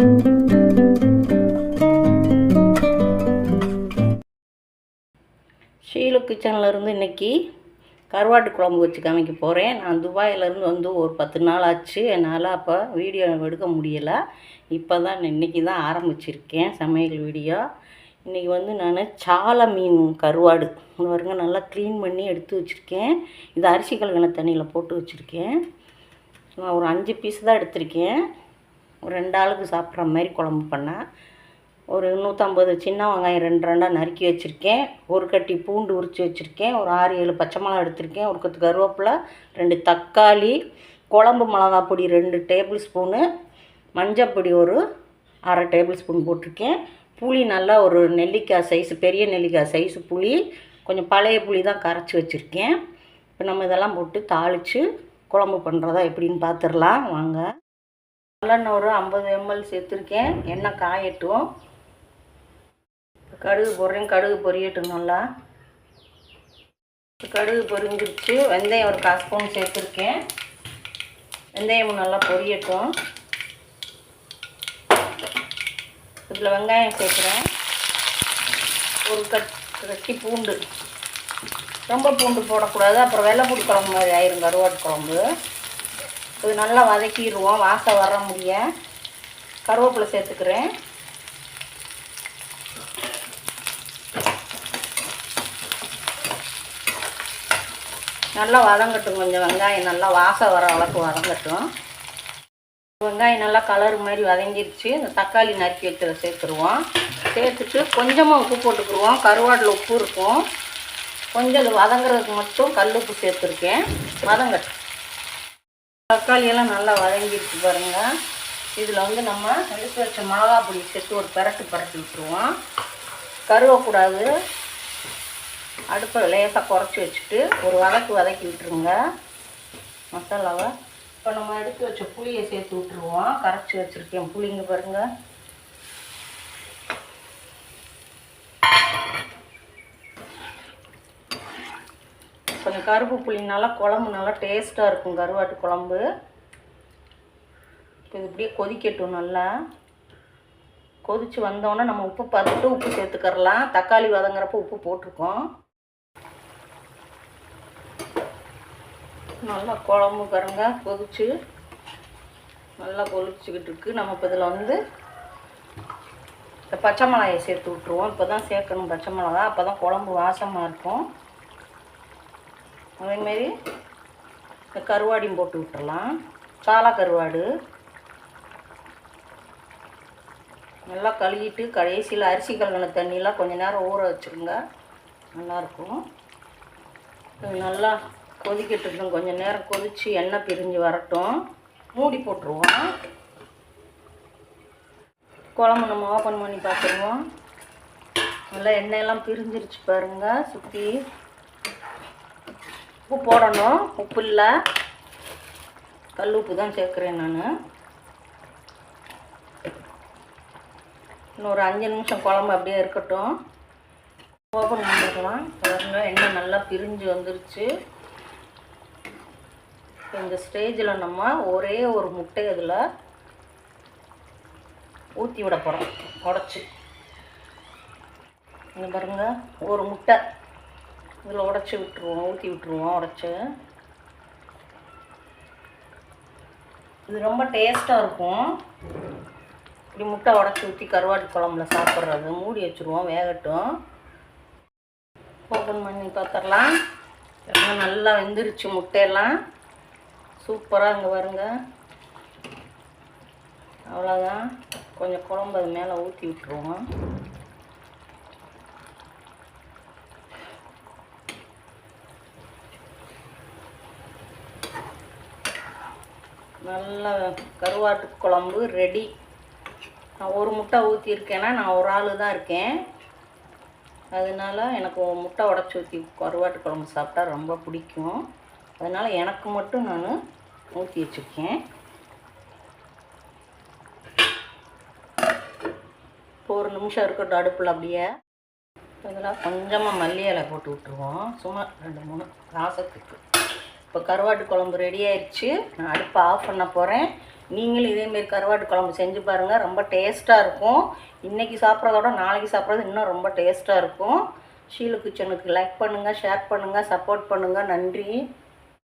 ஷீலு கிச்சனில் இருந்து இன்னைக்கு கருவாட்டு குழம்பு வச்சு காமிக்க போகிறேன். நான் துபாயிலேருந்து வந்து ஒரு பத்து நாள் ஆச்சு. என்னால் அப்போ வீடியோ எடுக்க முடியலை. இப்போ தான் இன்றைக்கி தான் ஆரம்பிச்சிருக்கேன் சமையல் வீடியோ. இன்றைக்கி வந்து நான் சால மீன் கருவாடு இங்க பாருங்க நல்லா க்ளீன் பண்ணி எடுத்து வச்சுருக்கேன். இது அரிசி கழுகின தண்ணியில் போட்டு வச்சுருக்கேன். நான் ஒரு அஞ்சு பீஸ் தான் எடுத்திருக்கேன். ஒரு ரெண்டு ஆளுக்கு சாப்பிட்ற மாதிரி குழம்பு பண்ணேன் ஒரு நூற்றம்பது சின்ன வெங்காயம் ரெண்டு ரெண்டாக நறுக்கி வச்சுருக்கேன். ஒரு கட்டி பூண்டு உரித்து வச்சுருக்கேன். ஒரு ஆறு ஏழு பச்சை மிளகா எடுத்திருக்கேன். ஒரு கொத்து கருவேப்பிலை ரெண்டு தக்காளி குழம்பு மிளகா பொடி ரெண்டு டேபிள் ஸ்பூனு மஞ்சப்பொடி ஒரு அரை டேபிள் ஸ்பூன் போட்டிருக்கேன். புளி நல்லா ஒரு நெல்லிக்காய் சைஸ் பெரிய நெல்லிக்காய் சைஸு புளி கொஞ்சம் பழைய புளி தான் கரைச்சி வச்சுருக்கேன். இப்போ நம்ம இதெல்லாம் போட்டு தாளித்து குழம்பு பண்ணுறதா எப்படின்னு பார்த்துடலாம் வாங்க. நல்லெண்ணெய் ஒரு ஐம்பது எம்எல் சேர்த்துருக்கேன். எண்ணெய் காயட்டும். கடுகு போடுறேன் கடுகு பொரியட்டும் நல்லா. கடுகு பொரிஞ்சிருச்சு. வெந்தயம் ஒரு கால் ஸ்பூன் சேர்த்துருக்கேன். வெந்தயம் நல்லா பொரியட்டும். இதில் வெங்காயம் சேர்க்குறேன். ஒரு கட் கட்டி பூண்டு. ரொம்ப பூண்டு போடக்கூடாது. அப்புறம் வெள்ளை பூண்டு குழம்பு மாதிரி ஆயிரும் கருவாட்டு குழம்பு. இது நல்லா வதக்கிடுவோம். வாசம் வர முடிய. கருவேப்பிலை சேர்த்துக்கிறேன். நல்லா வதங்கட்டும் கொஞ்சம். வெங்காயம் நல்லா வாசம் வர அளவுக்கு வதங்கட்டும். வெங்காயம் நல்லா கலர் மாதிரி வதங்கிருச்சு. இந்த தக்காளி நறுக்கி வச்சதை சேர்த்துருவோம். சேர்த்துட்டு கொஞ்சமாக உப்பு போட்டுக்குருவோம் கருவாட்டில் உப்பு இருக்கும். கொஞ்சம் வதங்குறதுக்கு மட்டும் கல் உப்பு சேர்த்துருக்கேன். வதங்கட்டும். தக்காளியெல்லாம் நல்லா வதங்கிடுச்சு பாருங்க. இதில் வந்து நம்ம எடுத்து வச்ச மிளகா பொடி சேர்த்து ஒரு பெரட்டு பரட்டி விட்டுருவோம். கருவக்கூடாது அடுப்பை லேசாக குறைச்சி வச்சுட்டு ஒரு வதக்கு வதக்கி விட்டுருங்க. மசாலாவை. இப்போ நம்ம எடுத்து வச்ச புளியை சேர்த்து விட்டுருவோம். கரைச்சி வச்சுருக்கேன் புளிங்க பாருங்கள் கொஞ்சம் கருப்பு புளினால குழம்பு நல்லா டேஸ்ட்டாக இருக்கும் கருவாட்டு குழம்பு. இப்போ இது இப்படியே கொதிக்கட்டும் நல்லா. கொதித்து வந்தோடனே நம்ம உப்பு பார்த்துட்டு உப்பு சேர்த்துக்கறலாம். தக்காளி வதங்குறப்ப உப்பு போட்டிருக்கோம். நல்லா குழம்பு பாருங்க கொதிச்சு. நல்லா கொதிச்சுக்கிட்டு இருக்கு. நம்ம இப்போ இதில் வந்து இந்த பச்சை மிளகாயை சேர்த்து விட்ருவோம் இப்போ தான் சேர்க்கணும் பச்சை மிளகா. அப்போ தான் குழம்பு வாசமாக இருக்கும். அதேமாரி இந்த கருவாடியும் போட்டு விட்டுறலாம். சாலா கருவாடு. நல்லா கழுவிட்டு கடைசியில் அரிசி கழுவின தண்ணியெலாம் கொஞ்சம் நேரம் ஊற வச்சுருங்க. நல்லாயிருக்கும். நல்லா கொதிக்கிட்டு இருந்தோம் கொஞ்சம் நேரம் கொதித்து எண்ணெய் பிரிஞ்சு வரட்டும். மூடி போட்டுருவோம். குழம்பு நம்ம ஓப்பன் பண்ணி பார்த்துருவோம். நல்லா எண்ணெயெல்லாம் பிரிஞ்சிருச்சு பாருங்க சுற்றி உப்பு போடணும். உப்பு இல்லை கல் உப்பு தான் சேர்க்குறேன் நான். இன்னொரு அஞ்சு நிமிஷம் குழம்பு அப்படியே இருக்கட்டும். ஓப்பன் பண்ணிக்கலாம். பாருங்கள் எண்ணெய் நல்லா பிரிஞ்சு வந்துருச்சு. இந்த ஸ்டேஜில் நம்ம ஒரே ஒரு முட்டை அதில் ஊற்றி விட போகிறோம் உடச்சி இங்கே பாருங்கள் ஒரு முட்டை. இதில் உடச்சி விட்டுருவோம் ஊற்றி விட்டுருவோம் உடச்சி. இது ரொம்ப டேஸ்ட்டாக இருக்கும். இப்படி முட்டை உடச்சி ஊற்றி கருவாட்டு குழம்புல சாப்பிட்றது. மூடி வச்சுருவோம் வேகட்டும். ஓப்பன் பண்ணி பார்த்துடலாம் ரொம்ப நல்லா வெந்துருச்சு முட்டையெல்லாம். சூப்பராக இங்கே வருங்க அவ்வளோதான் கொஞ்சம் குழம்பு அது மேலே ஊற்றி விட்டுருவோம். நல்ல கருவாட்டு குழம்பு ரெடி நான் ஒரு முட்டை ஊற்றியிருக்கேன்னா நான் ஒரு ஆள் தான் இருக்கேன். அதனால எனக்கு முட்டை உடச்சி ஊற்றி கருவாட்டு குழம்பு சாப்பிட்டா ரொம்ப பிடிக்கும். அதனால் எனக்கு மட்டும் நான் ஊற்றி வச்சுருக்கேன். இப்போ ஒரு நிமிஷம் இருக்கட்டும் அடுப்பில் அப்படியே. இதில் கொஞ்சமாக மல்லி இலை போட்டு விட்ருவோம் சும்மா ரெண்டு மூணு ராசத்துக்கு. இப்போ கருவாட்டு குழம்பு ரெடி ஆயிடுச்சு நான் அடுப்பை ஆஃப் பண்ண போகிறேன் நீங்களும் இதேமாரி கருவாட்டு குழம்பு செஞ்சு பாருங்கள் ரொம்ப டேஸ்ட்டாக இருக்கும். இன்றைக்கி சாப்பிட்றதோட நாளைக்கு சாப்பிட்றது இன்னும் ரொம்ப டேஸ்ட்டாக இருக்கும். ஷீலு கிச்சனுக்கு லைக் பண்ணுங்கள் ஷேர் பண்ணுங்கள் சப்போர்ட் பண்ணுங்கள் நன்றி.